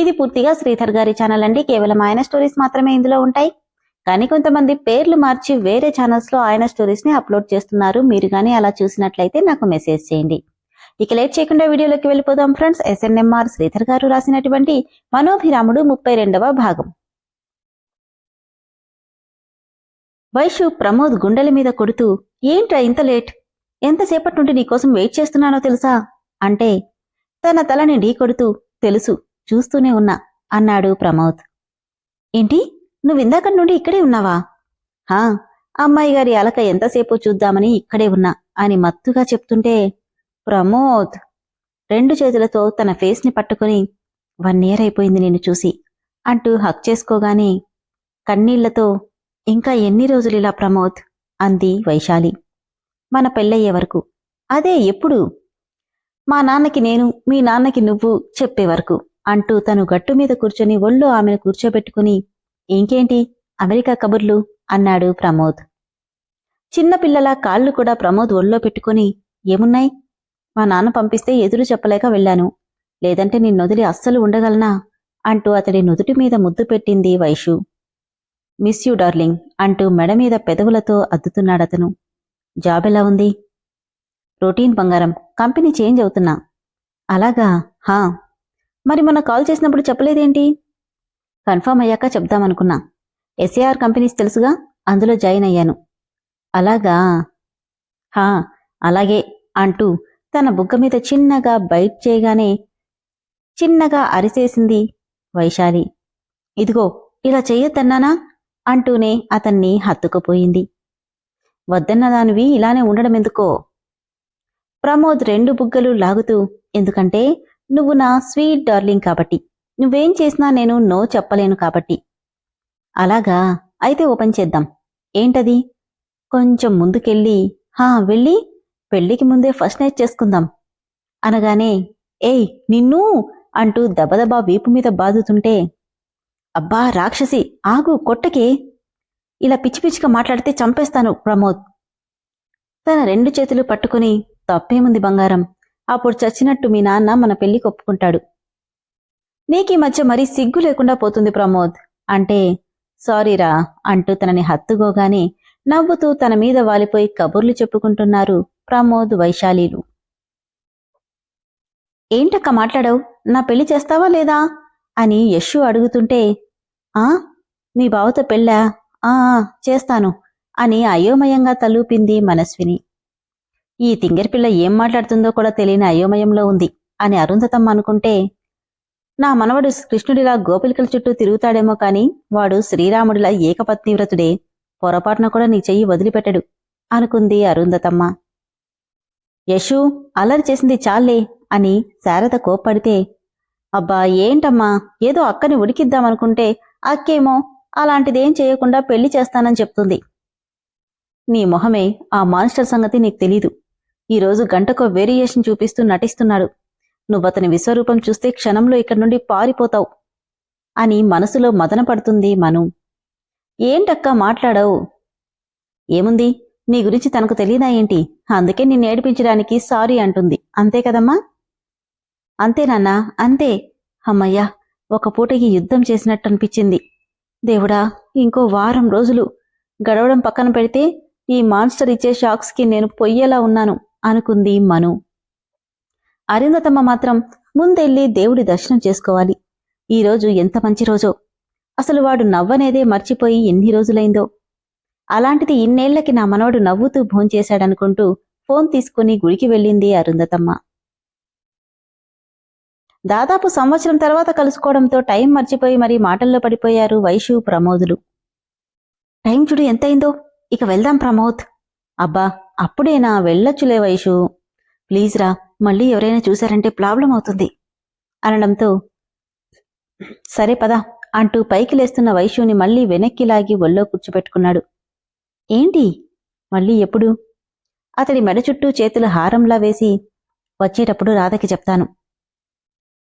ఇది పూర్తిగా శ్రీధర్ గారి ఛానల్ అండి. కేవలం ఆయన స్టోరీస్ మాత్రమే ఇందులో ఉంటాయి. కానీ కొంతమంది పేర్లు మార్చి వేరే ఛానల్స్లో ఆయన స్టోరీస్ని అప్లోడ్ చేస్తున్నారు. మీరు కానీ అలా చూసినట్లయితే నాకు మెసేజ్ చేయండి. ఇక లేట్ చేయకుండా వీడియోలోకి వెళ్ళిపోదాం ఫ్రెండ్స్ ఎస్ఎన్ఎంఆర్ శ్రీధర్ గారు రాసినటువంటి మనోభిరాముడు ముప్పై రెండవ భాగం. వైషు ప్రమోద్ గుండెల మీద కొడుతూ ఏంట్రా ఇంత లేట్ ఎంతసేపటి నుండి నీకోసం వెయిట్ చేస్తున్నానో తెలుసా? అంటే తన తలని ఢీ కొడుతూ తెలుసు. చూస్తూనే ఉన్నా అన్నాడు ప్రమోద్. ఏంటి? నువ్విందాక నుండి ఇక్కడే ఉన్నావా? హా అమ్మాయి గారి అలక ఎంతసేపు చూద్దామని ఇక్కడే ఉన్నా అని మత్తుగా చెప్తుంటే ప్రమోద్! రెండు చేతులతో తన ఫేస్ని పట్టుకుని వన్ ఇయర్ అయిపోయింది నిన్ను చూసి అంటూ హక్ చేసుకోగానే కన్నీళ్ళతో ఇంకా ఎన్ని రోజులిలా ఇలా ప్రమోద్? అంది వైశాలి. మన పెళ్ళయ్యే వరకు. అదే ఎప్పుడు? మా నాన్నకి నేను మీ నాన్నకి నువ్వు చెప్పే వరకు. అంటూ తను గట్టు మీద కూర్చొని ఒళ్ళో ఆమెను కూర్చోబెట్టుకుని ఇంకేంటి? అమెరికా కబుర్లు? అన్నాడు ప్రమోద్. చిన్నపిల్లల కాళ్ళు కూడా ప్రమోద్ ఒళ్ళో పెట్టుకుని ఏమున్నాయి? మా నాన్న పంపిస్తే ఎదురు చెప్పలేక వెళ్ళాను. లేదంటే నిన్నొదిలి అస్సలు ఉండగలనా? అంటూ అతడి నుదుటి మీద ముద్దు పెట్టింది వైషు. మిస్ యూ డార్లింగ్ అంటూ మెడ మీద పెదవులతో అద్దుతున్నాడతను జాబ్ ఎలా ఉంది? రొటీన్ బంగారం. కంపెనీ చేంజ్ అవుతున్నా. అలాగా? హా! మరి మొన్న కాల్ చేసినప్పుడు చెప్పలేదేంటి? కన్ఫర్మ్ అయ్యాక చెప్దామనుకున్నా. ఎస్ఏఆర్ కంపెనీస్ తెలుసుగా అందులో జాయిన్ అయ్యాను. అలాగా? హా అలాగే అంటూ తన బుగ్గ మీద చిన్నగా బైట్ చేయగానే చిన్నగా అరిసేసింది వైశాలి. ఇదిగో ఇలా చెయ్యొద్దన్నానా? అంటూనే అతన్ని హత్తుకుపోయింది. వద్దన్నదానివి ఇలానే ఉండడం ఎందుకో ప్రమోద్ రెండు బుగ్గలు లాగుతూ ఎందుకంటే నువ్వు నా స్వీట్ డార్లింగ్ కాబట్టి. నువ్వేం చేసినా నేను నో చెప్పలేను కాబట్టి. అలాగా అయితే ఓపెన్ చేద్దాం. ఏంటది? కొంచెం ముందుకెళ్ళి హా వెళ్ళి పెళ్ళికి ముందే ఫస్ట్ నైట్ చేసుకుందాం. అనగానే ఏయ్ నిన్ను! అంటూ దబదబా వీపు మీద బాదుతుంటే అబ్బా రాక్షసి ఆగు కొట్టకే! ఇలా పిచ్చి పిచ్చిగా మాట్లాడితే చంపేస్తాను ప్రమోద్. తన రెండు చేతులు పట్టుకుని తప్పేముంది బంగారం? అప్పుడు చచ్చినట్టు మీ నాన్న మన పెళ్ళి ఒప్పుకుంటాడు. నీకీ మధ్య మరీ సిగ్గు లేకుండా పోతుంది ప్రమోద్. అంటే సారీరా అంటూ తనని హత్తుకోగానే నవ్వుతూ తన మీద వాలిపోయి కబుర్లు చెప్పుకుంటున్నారు ప్రమోద్ వైశాలీలు. ఏంటక్క మాట్లాడవు? నా పెళ్ళి చేస్తావా లేదా? అని యశు అడుగుతుంటే ఆ మీ బావతో పెళ్ళా? ఆ ఆ, చేస్తాను అని అయోమయంగా తలూపింది మనస్విని. ఈ తింగరిపిల్ల ఏం మాట్లాడుతుందో కూడా తెలియని అయోమయంలో ఉంది అని అరుంధతమ్మ అనుకుంటే నా మనవడు కృష్ణుడిలా గోపిలికల చుట్టూ తిరుగుతాడేమో కాని వాడు శ్రీరాముడిలా ఏకపత్నివ్రతుడే పొరపాటున కూడా నీ చెయ్యి వదిలిపెట్టడు అనుకుంది అరుంధతమ్మ. యశు అల్లరి చేసింది చాలే అని శారద కోప్పడితే అబ్బా ఏంటమ్మా ఏదో అక్కని ఉడికిద్దామనుకుంటే అక్కేమో అలాంటిదేం చేయకుండా పెళ్ళి చేస్తానని చెప్తుంది. నీ మొహమే ఆ మాన్స్టర్ సంగతి నీకు తెలీదు. ఈరోజు గంటకో వేరియేషన్ చూపిస్తూ నటిస్తున్నాడు. నువ్వతని విశ్వరూపం చూస్తే క్షణంలో ఇక్కడి నుండి పారిపోతావు అని మనసులో మదన పడుతుంది మను. ఏంటక్కా మాట్లాడవు? ఏముంది? నీ గురించి తనకు తెలియదా ఏంటి? అందుకే నిన్ను ఏడిపించడానికి సారీ అంటుంది. అంతే కదమ్మా? అంతే నాన్నా అంతే. అమ్మయ్యా ఒక పూటకి యుద్ధం చేసినట్టు అనిపించింది దేవుడా ఇంకో వారం రోజులు. గడవడం పక్కన పెడితే ఈ మాన్స్టర్ ఇచ్చే షాక్స్కి నేను పొయ్యేలా ఉన్నాను. అనుకుంది మను. అరుంధతమ్మ మాత్రం ముందెళ్ళి దేవుడి దర్శనం చేసుకోవాలి. ఈరోజు ఎంత మంచి రోజో. అసలు వాడు నవ్వనేదే మర్చిపోయి ఎన్ని రోజులైందో. అలాంటిది ఇన్నేళ్ళకి నా మనవడు నవ్వుతూ భోంచేశాడనుకుంటూ ఫోన్ తీసుకుని గుడికి వెళ్ళింది అరుంధతమ్మ. దాదాపు సంవత్సరం తర్వాత కలుసుకోవడంతో టైం మర్చిపోయి మరీ మాటల్లో పడిపోయారు వైషు ప్రమోదులు. టైం చూడు ఎంతైందో. ఇక వెళ్దాం ప్రమోద్. అబ్బా అప్పుడేనా వెళ్ళొచ్చులే వైషు. ప్లీజ్ రా మళ్ళీ ఎవరైనా చూశారంటే ప్రాబ్లం అవుతుంది. అనడంతో సరే పదా అంటూ పైకి లేస్తున్న వైశ్యుని మళ్ళీ వెనక్కి లాగి ఒళ్ళో కూర్చోపెట్టుకున్నాడు ఏంటి? మళ్ళీ ఎప్పుడు? అతడి మెడ చుట్టూ చేతులు హారంలా వేసి వచ్చేటప్పుడు రాధకి చెప్తాను.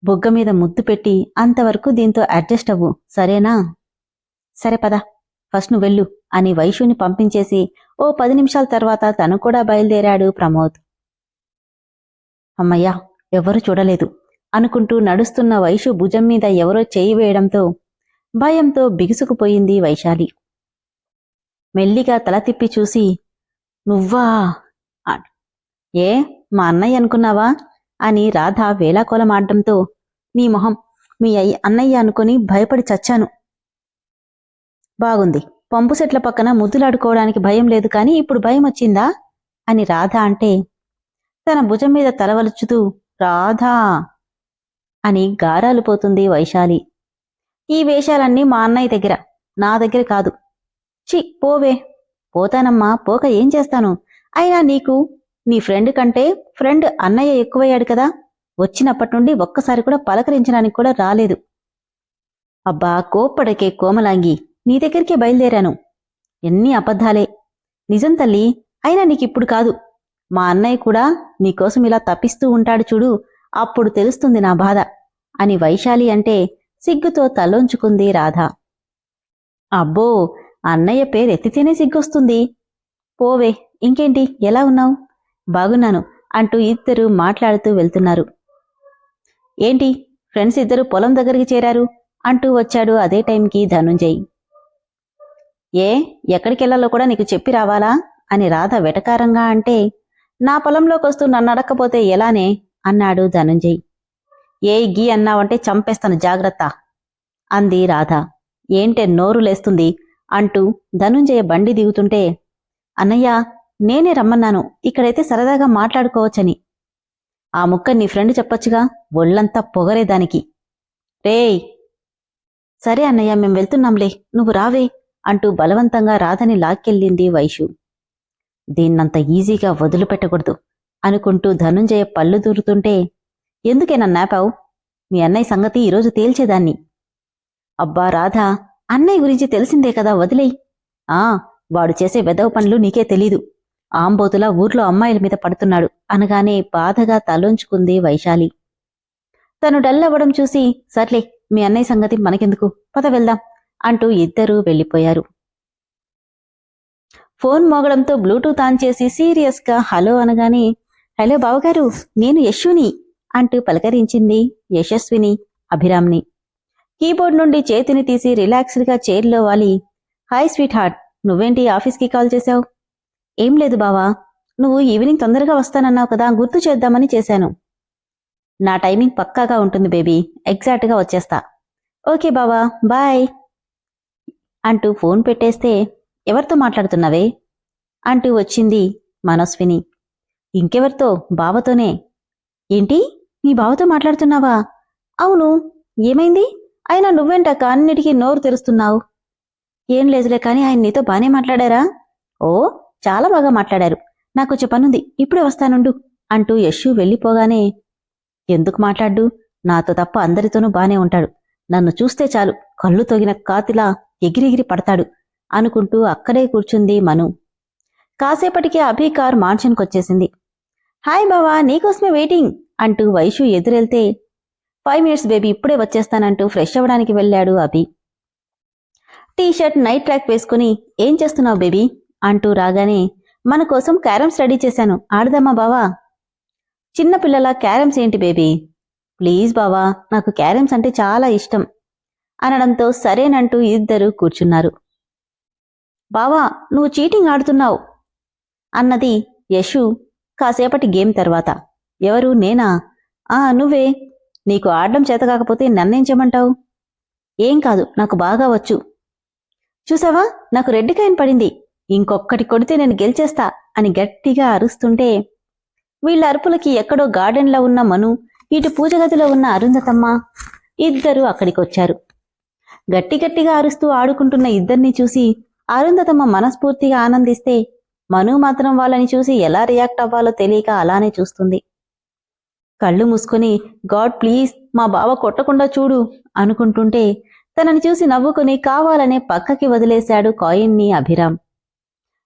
బుగ్గ మీద ముద్దు పెట్టి అంతవరకు దీంతో అడ్జస్ట్ అవ్వు సరేనా? సరే పద ఫస్ట్ నువ్వు వెళ్ళు అని వైశ్యుని పంపించేసి ఓ పది నిమిషాల తర్వాత తను కూడా బయలుదేరాడు ప్రమోద్. అమ్మయ్యా ఎవరూ చూడలేదు. అనుకుంటూ నడుస్తున్న వైషు భుజం మీద ఎవరో చేయి వేయడంతో భయంతో బిగుసుకుపోయింది వైశాలి. మెల్లిగా తల తిప్పి చూసి నువ్వా? ఏ మా అన్నయ్య అనుకున్నావా? అని రాధ వేలాకోలమాడడంతో నీ మొహం మీ అయ్య అన్నయ్య అనుకుని భయపడి చచ్చాను. బాగుంది. పంపు సెట్ల పక్కన ముద్దులాడుకోవడానికి భయం లేదు కానీ ఇప్పుడు భయం వచ్చిందా? అని రాధ అంటే తన భుజం మీద తలవలుచుతూ రాధా! అని గారాలు పోతుంది వైశాలి. ఈ వేషాలన్నీ మా అన్నయ్య దగ్గర నా దగ్గర కాదు. చి పోవే. పోతానమ్మా పోక ఏం చేస్తాను? అయినా నీకు నీ ఫ్రెండ్ కంటే ఫ్రెండ్ అన్నయ్య ఎక్కువయ్యాడు కదా? వచ్చినప్పటి నుండి ఒక్కసారి కూడా పలకరించడానికి కూడా రాలేదు. అబ్బా కోప్పడకే కోమలాంగి. నీ దగ్గరికే బయలుదేరాను. ఎన్ని అబద్ధాలే. నిజం తల్లి అయినా నీకిప్పుడు కాదు. మా అన్నయ్య కూడా నీకోసం ఇలా తప్పిస్తూ ఉంటాడు చూడు అప్పుడు తెలుస్తుంది నా బాధ అని వైశాలి అంటే సిగ్గుతో తలోంచుకుంది రాధ. అబ్బో అన్నయ్య పేరు ఎత్తితేనే సిగ్గొస్తుంది. పోవే ఇంకేంటి ఎలా ఉన్నావు? బాగున్నాను అంటూ ఇద్దరు మాట్లాడుతూ వెళ్తున్నారు. ఏంటి ఫ్రెండ్స్ ఇద్దరు పొలం దగ్గరికి చేరారు అంటూ వచ్చాడు అదే టైంకి ధనుంజయ్. ఏ ఎక్కడికెళ్ళాలో కూడా నీకు చెప్పి రావాలా? అని రాధ వెటకారంగా అంటే నా పొలంలోకొస్తూ నన్ను అడక్కపోతే ఎలానే? అన్నాడు ధనుంజయ్. ఏ గీ అన్నావంటే చంపేస్తాను జాగ్రత్త అంది రాధ. ఏంటే నోరు లేస్తుంది? అంటూ ధనుంజయ బండి దిగుతుంటే అన్నయ్య నేనే రమ్మన్నాను ఇక్కడైతే సరదాగా మాట్లాడుకోవచ్చని. ఆ ముక్క నీ ఫ్రెండ్ చెప్పొచ్చుగా? ఒళ్ళంతా పొగరే దానికి. రేయ్! సరే అన్నయ్య మేం వెళ్తున్నాంలే నువ్వు రావే అంటూ బలవంతంగా రాధని లాక్కెళ్ళింది వైషు. దీన్నంత ఈజీగా వదిలిపెట్టకూడదు అనుకుంటూ ధనుంజయ పళ్ళు దూరుతుంటే ఎందుకేనన్నాపావు మీ అన్నయ్య సంగతి ఈరోజు తేల్చేదాన్ని. అబ్బా రాధా అన్నయ్య గురించి తెలిసిందే కదా వదిలేయ్. ఆ వాడు చేసే వెదవ పనులు నీకే తెలీదు. ఆంబోతులా ఊర్లో అమ్మాయిల మీద పడుతున్నాడు అనగానే బాధగా తలోంచుకుంది వైశాలి. తను డల్లవ్వడం చూసి సర్లే మీ అన్నయ్య సంగతి మనకెందుకు? పద వెళ్దాం. అంటూ ఇద్దరూ వెళ్ళిపోయారు. ఫోన్ మోగడంతో బ్లూటూత్ ఆన్ చేసి సీరియస్గా హలో అనగానే హలో బావగారు నేను యశుని అంటూ పలకరించింది యశస్విని అభిరామ్ని. కీబోర్డ్ నుండి చేతిని తీసి రిలాక్స్డ్గా చైర్లో వాలి హాయ్ స్వీట్ హార్ట్ నువ్వేంటి ఆఫీస్కి కాల్ చేశావు? ఏం లేదు బావా నువ్వు ఈవినింగ్ తొందరగా వస్తానన్నావు కదా గుర్తు చేద్దామని చేశాను. నా టైమింగ్ పక్కాగా ఉంటుంది బేబీ ఎగ్జాక్ట్గా వచ్చేస్తా. ఓకే బావా బాయ్. అంటూ ఫోన్ పెట్టేస్తే ఎవరితో మాట్లాడుతున్నావే? అంటూ వచ్చింది మనస్విని. ఇంకెవరితో? బావతోనే. ఏంటి? మీ బావతో మాట్లాడుతున్నావా? అవును. ఏమైంది? అయినా నువ్వేంటక్క అన్నిటికీ నోరు తెరుస్తున్నావు? ఏం లేదులే కానీ ఆయన నీతో బానే మాట్లాడారా? ఓ చాలా బాగా మాట్లాడారు. నాకు కొంచెం పనుంది. ఇప్పుడే వస్తానుండు. అంటూ యశు వెళ్ళిపోగానే ఎందుకు మాట్లాడు నాతో తప్ప అందరితోనూ బానే ఉంటాడు. నన్ను చూస్తే చాలు. కళ్ళు తొగిన కాతిలా ఎగిరెగిరి పడతాడు అనుకుంటూ అక్కడే కూర్చుంది మను. కాసేపటికి అభి కార్ మాన్షన్కొచ్చేసింది. హాయ్ బావా నీకోసమే వెయిటింగ్! అంటూ వైషు ఎదురెళ్తే ఫైవ్ మినిట్స్ బేబీ ఇప్పుడే వచ్చేస్తానంటూ ఫ్రెష్ అవ్వడానికి వెళ్ళాడు Abhi. T shirt night track వేసుకుని ఏం చేస్తున్నావు బేబీ? అంటూ రాగానే మన కోసం క్యారమ్స్ రెడీ చేశాను. ఆడదామా బావా? చిన్నపిల్లల క్యారమ్స్ ఏంటి బేబీ? ప్లీజ్ బావా నాకు క్యారమ్స్ అంటే చాలా ఇష్టం అనడంతో సరేనంటూ ఇద్దరు కూర్చున్నారు. బావా నువ్వు చీటింగ్ ఆడుతున్నావు అన్నది యశు కాసేపటి గేమ్ తర్వాత. ఎవరు నేనా? ఆ నువ్వే. నీకు ఆడడం చేత కాకపోతే నన్నేం చేయమంటావు? ఏం కాదు నాకు బాగా వచ్చు. చూసావా నాకు రెడ్ కాయిన్ పడింది. ఇంకొక్కటి కొడితే నేను గెలిచేస్తా అని గట్టిగా అరుస్తుంటే వీళ్ళ అరుపులకి ఎక్కడో గార్డెన్లో ఉన్న మను ఇటు పూజగదిలో ఉన్న అరుంధతమ్మ ఇద్దరు అక్కడికొచ్చారు. గట్టి గట్టిగా అరుస్తూ ఆడుకుంటున్న ఇద్దరిని చూసి అరుంధతమ్మ మనస్ఫూర్తిగా ఆనందిస్తే మను మాత్రం వాళ్ళని చూసి ఎలా రియాక్ట్ అవ్వాలో తెలియక అలానే చూస్తుంది. కళ్ళు మూసుకొని గాడ్ ప్లీజ్ మా బావ కొట్టకుండా చూడు అనుకుంటుంటే తనని చూసి నవ్వుకుని కావాలనే పక్కకి వదిలేశాడు కాయిన్ని అభిరామ్.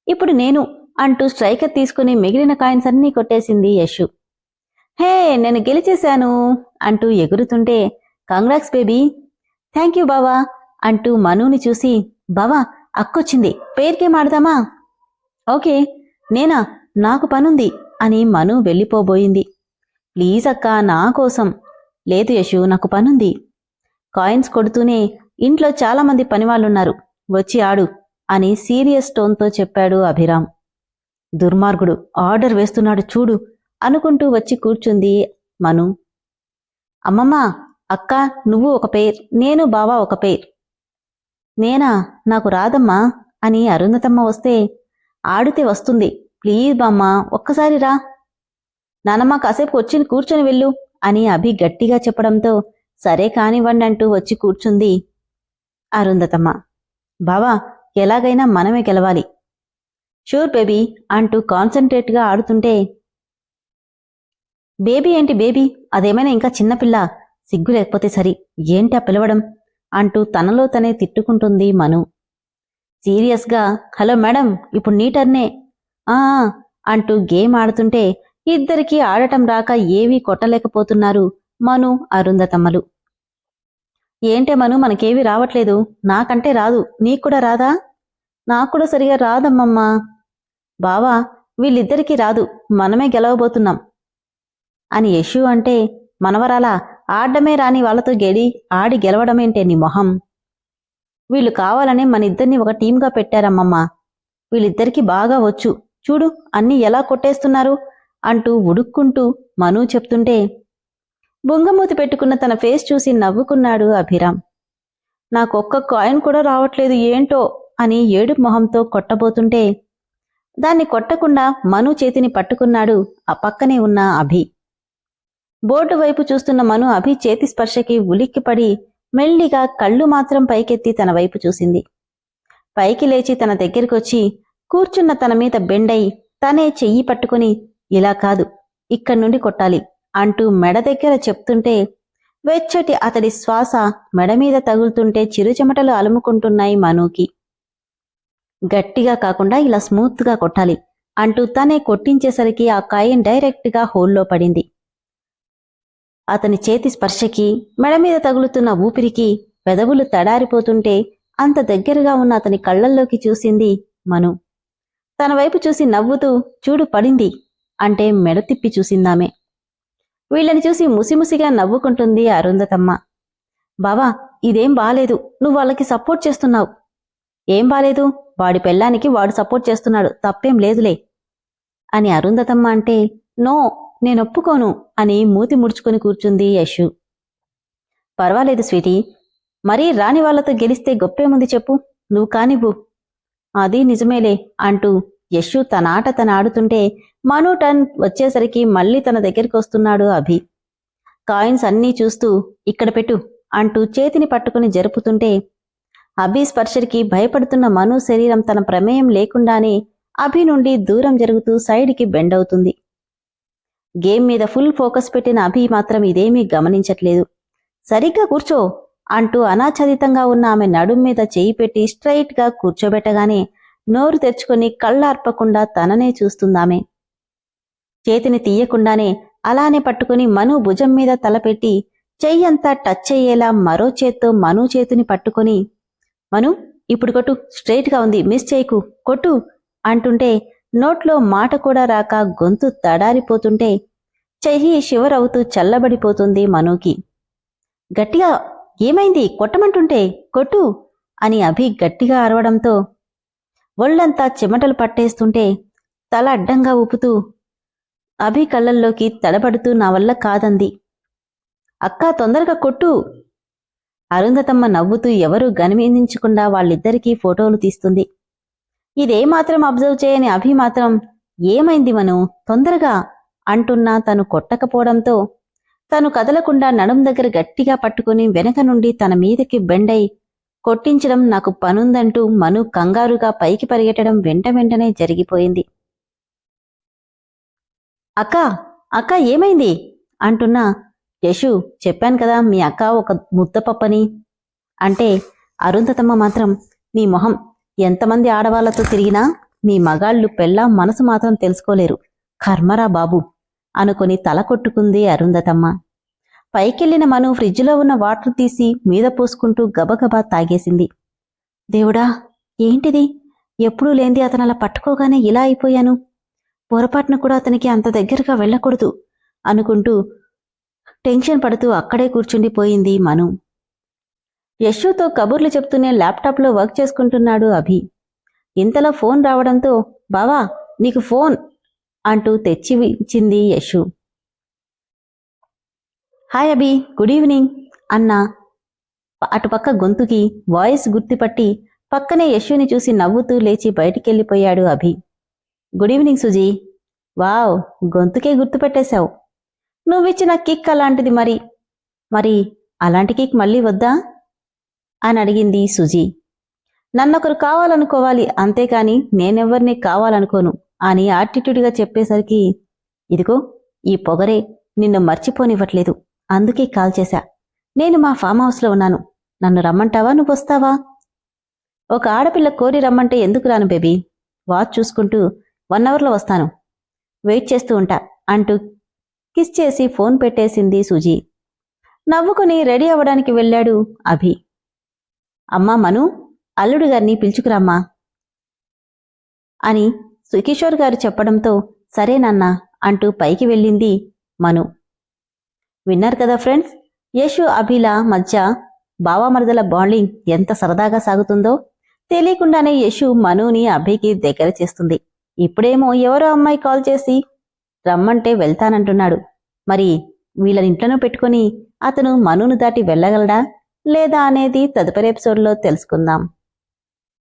ఇప్పుడు నేను అంటూ స్ట్రైకర్ తీసుకుని మిగిలిన కాయిన్స్ అన్నీ కొట్టేసింది యశు. హే నేను గెలిచేశాను అంటూ ఎగురుతుంటే కంగ్రాక్స్ బేబీ. థ్యాంక్ యూ బావా అంటూ మనుని చూసి బావా అక్కొచ్చింది. పేరుకే మాడదామా ఓకే నేనా? నాకు పనుంది అని మను వెళ్ళిపోబోయింది. ప్లీజ్ అక్క నా కోసం. లేదు యశు నాకు పనుంది. కాయిన్స్ కొడుతూనే ఇంట్లో చాలామంది పనివాళ్ళున్నారు. వచ్చి ఆడు అని సీరియస్ టోన్తో చెప్పాడు అభిరామ్. దుర్మార్గుడు ఆర్డర్ వేస్తున్నాడు చూడు. అనుకుంటూ వచ్చి కూర్చుంది మను. అమ్మమ్మ అక్క నువ్వు ఒక పేర్ నేను బావా ఒక పేర్. నేనా? నాకు రాదమ్మా అని అరుంధతమ్మ వస్తే ఆడితే వస్తుంది. ప్లీజ్ బామ్మ ఒక్కసారి రా. నానమ్మ కాసేపు వచ్చి కూర్చొని వెళ్ళు అని అభి గట్టిగా చెప్పడంతో సరే కానివ్వండి అంటూ వచ్చి కూర్చుంది అరుంధతమ్మ. బావా ఎలాగైనా మనమే గెలవాలి. షూర్ బేబీ అంటూ కాన్సన్ట్రేట్గా ఆడుతుంటే బేబీ ఏంటి బేబీ? అదేమైనా ఇంకా చిన్నపిల్ల సిగ్గు లేకపోతే సరి. ఏంటా పిలవడం? అంటూ తనలో తనే తిట్టుకుంటుంది మను. సీరియస్గా హలో మేడం ఇప్పుడు నీ టర్నే. ఆ అంటూ గేమ్ ఆడుతుంటే ఇద్దరికీ ఆడటం రాక ఏవీ కొట్టలేకపోతున్నారు మను అరుంధతమ్మలు. ఏంటే మను మనకేవి రావట్లేదు. నాకంటే రాదు. నీకు కూడా రాదా? నాకు కూడా సరిగా రాదమ్మమ్మా. బావా వీళ్ళిద్దరికీ రాదు. మనమే గెలవబోతున్నాం. అని యశు అంటే మనవరాలా ఆడడమే రాని వాళ్ళతో గెడి ఆడి గెలవడమేంటే నీ మొహం? వీళ్ళు కావాలనే మన ఇద్దరిని ఒక టీంగా పెట్టారమ్మమ్మ. వీళ్ళిద్దరికీ బాగా వచ్చు. చూడు అన్నీ ఎలా కొట్టేస్తున్నారు? అంటూ ఉడుక్కుంటూ మను చెప్తుంటే బొంగమూతి పెట్టుకున్న తన ఫేస్ చూసి నవ్వుకున్నాడు అభిరామ్. నాకొక్క కాయిన్ కూడా రావట్లేదు ఏంటో అని ఏడు మొహంతో కొట్టబోతుంటే దాన్ని కొట్టకుండా మను చేతిని పట్టుకున్నాడు ఆ పక్కనే ఉన్న అభి. బోర్డు వైపు చూస్తున్న మను అభి చేతి స్పర్శకి ఉలిక్కిపడి మెల్లిగా కళ్ళు మాత్రం పైకెత్తి తన వైపు చూసింది. పైకి లేచి తన దగ్గరికొచ్చి కూర్చున్న తన మీద బెండై తనే చెయ్యి పట్టుకుని ఇలా కాదు ఇక్కడి నుండి కొట్టాలి అంటూ మెడ దగ్గర చెప్తుంటే వెచ్చటి అతడి శ్వాస మెడ మీద తగులుతుంటే చిరుచెమటలు అలుముకుంటున్నాయి మనుకి. గట్టిగా కాకుండా ఇలా స్మూత్గా కొట్టాలి అంటూ తనే కొట్టించేసరికి ఆ కాయం డైరెక్ట్గా హోల్లో పడింది. అతని చేతి స్పర్శకి మెడ మీద తగులుతున్న ఊపిరికి పెదవులు తడారిపోతుంటే అంత దగ్గరగా ఉన్న అతని కళ్ళల్లోకి చూసింది మను. తన వైపు చూసి నవ్వుతూ చూడు పడింది అంటే మెడ తిప్పి చూసిందామే. వీళ్ళని చూసి ముసిముసిగా నవ్వుకుంటుంది అరుంధతమ్మ. బావా ఇదేం బాలేదు. నువ్వు వాళ్ళకి సపోర్ట్ చేస్తున్నావు. ఏం బాలేదు. వాడి పెళ్ళానికి వాడు సపోర్ట్ చేస్తున్నాడు. తప్పేం లేదులే. అని అరుంధతమ్మ అంటే నో నేనొప్పుకోను అని మూతి ముడుచుకొని కూర్చుంది యశు. పర్వాలేదు స్వీటీ మరీ రాని వాళ్ళతో గెలిస్తే గొప్పేముంది చెప్పు? నువ్వు కానివ్వు. అది నిజమేలే అంటూ యశు తన ఆట తన ఆడుతుంటే మను వచ్చేసరికి మళ్ళీ తన దగ్గరికి వస్తున్నాడు అభి. కాయిన్స్ అన్నీ చూస్తూ ఇక్కడ పెట్టు అంటూ చేతిని పట్టుకుని జరుపుతుంటే అభి స్పర్శకి భయపడుతున్న మను శరీరం తన ప్రమేయం లేకుండానే అభి నుండి దూరం జరుగుతూ సైడ్కి బెండ్ అవుతుంది గేమ్ మీద ఫుల్ ఫోకస్ పెట్టిన అభి మాత్రం ఇదేమీ గమనించట్లేదు. సరిగ్గా కూర్చో అంటూ అనాచరితంగా ఉన్న ఆమె నడుం మీద చేయి పెట్టి స్ట్రైట్గా కూర్చోబెట్టగానే నోరు తెరుచుకొని కళ్ళార్పకుండా తననే చూస్తుందామె. చేతిని తీయకుండానే అలానే పట్టుకుని మను భుజం మీద తలపెట్టి చెయ్యంతా టచ్ అయ్యేలా మరో చేత్తో మను చేతిని పట్టుకొని మను ఇప్పుడు కొట్టు స్ట్రైట్గా ఉంది మిస్ చేయకు కొట్టు అంటుంటే నోట్లో మాట కూడా రాక గొంతు తడారిపోతుంటే చెయ్యి శివరవుతూ చల్లబడిపోతుంది మనుకి. గట్టిగా ఏమైంది? కొట్టమంటుంటే? కొట్టు! అని అభి గట్టిగా అరవడంతో ఒళ్ళంతా చెమటలు పట్టేస్తుంటే తల అడ్డంగా ఊపుతూ అభి కళ్ళల్లోకి తడబడుతూ నా వల్ల కాదంది. అక్కా తొందరగా కొట్టు! అరుంధతమ్మ నవ్వుతూ ఎవరూ గనిమించకుండా వాళ్ళిద్దరికీ ఫోటోలు తీస్తుంది. ఇదేమాత్రం అబ్జర్వ్ చేయని అభి మాత్రం ఏమైంది మను? తొందరగా అంటున్నా తను కొట్టకపోవడంతో. తను కదలకుండా నడుం దగ్గర గట్టిగా పట్టుకుని వెనక నుండి తన మీదకి బెండై కొట్టించడం నాకు పనుందంటూ మను కంగారుగా పైకి పరిగెట్టడం వెంట వెంటనే జరిగిపోయింది. అక్క అక్క ఏమైంది? అంటున్నా. యశు చెప్పాను కదా మీ అక్క ఒక ముద్దపప్పని అంటే అరుంధతమ్మ మాత్రం నీ మొహం ఎంతమంది ఆడవాళ్ళతో తిరిగినా మీ మగాళ్ళు పెళ్ళ మనసు మాత్రం తెలుసుకోలేరు. కర్మరా బాబు! అనుకుని తల కొట్టుకుంది అరుంధతమ్మ. పైకెళ్ళిన మను ఫ్రిడ్జ్లో ఉన్న వాటర్ తీసి మీద పోసుకుంటూ గబగబా తాగేసింది. దేవుడా! ఏంటిది? ఎప్పుడూ లేంది అతను అలా పట్టుకోగానే ఇలా అయిపోయాను. పొరపాటున కూడా అతనికి అంత దగ్గరగా వెళ్ళకూడదు అనుకుంటూ టెన్షన్ పడుతూ అక్కడే కూర్చుండిపోయింది మను. యశుతో కబుర్లు చెప్తూనే ల్యాప్టాప్లో వర్క్ చేసుకుంటున్నాడు అభి. ఇంతలో ఫోన్ రావడంతో బావా నీకు ఫోన్ అంటూ తెచ్చి ఇచ్చింది Yashu. Hi Abhi good evening అన్న అటుపక్క గొంతుకి వాయిస్ గుర్తుపట్టి పక్కనే యశుని చూసి నవ్వుతూ లేచి బయటికెళ్ళిపోయాడు Abhi. Good evening Suji. Wow గొంతుకే గుర్తుపెట్టేశావు. నువ్విచ్చిన కిక్ అలాంటిది మరి. మరి అలాంటి కిక్ మళ్ళీ వద్దా? అని అడిగింది సుజీ. నన్నొకరు కావాలనుకోవాలి అంతేకాని నేనెవ్వరిని కావాలనుకోను అని ఆటిట్యూడ్గా చెప్పేసరికి ఇదిగో ఈ పొగరే నిన్ను మర్చిపోనివ్వట్లేదు అందుకే కాల్ చేశా. నేను మా ఫామ్ హౌస్లో ఉన్నాను నన్ను రమ్మంటావా నువ్వు వస్తావా? ఒక ఆడపిల్ల కోరి రమ్మంటే ఎందుకు రాను బేబీ? వాచ్ చూసుకుంటూ వన్ అవర్లో వస్తాను. వెయిట్ చేస్తూ ఉంటా అంటూ కిస్ చేసి ఫోన్ పెట్టేసింది సుజీ. నవ్వుకుని రెడీ అవ్వడానికి వెళ్ళాడు అభి. అమ్మా మను అల్లుడు గారిని పిలుచుకురమ్మా. అని సుకిషోర్ గారు చెప్పడంతో సరేనన్నా అంటూ పైకి వెళ్ళింది మను. విన్నారు కదా ఫ్రెండ్స్ యశు అభిల మధ్య బావామరదల బాండింగ్ ఎంత సరదాగా సాగుతుందో. తెలియకుండానే యశు మనుని అభికి దగ్గర చేస్తుంది. ఇప్పుడేమో ఎవరో అమ్మాయి కాల్ చేసి రమ్మంటే వెళ్తానంటున్నాడు. మరి వీళ్ళని ఇంట్లోనూ పెట్టుకొని అతను మనును దాటి వెళ్ళగలడా? లేదా అనేది తదుపరి ఎపిసోడ్లో తెలుసుకుందాం.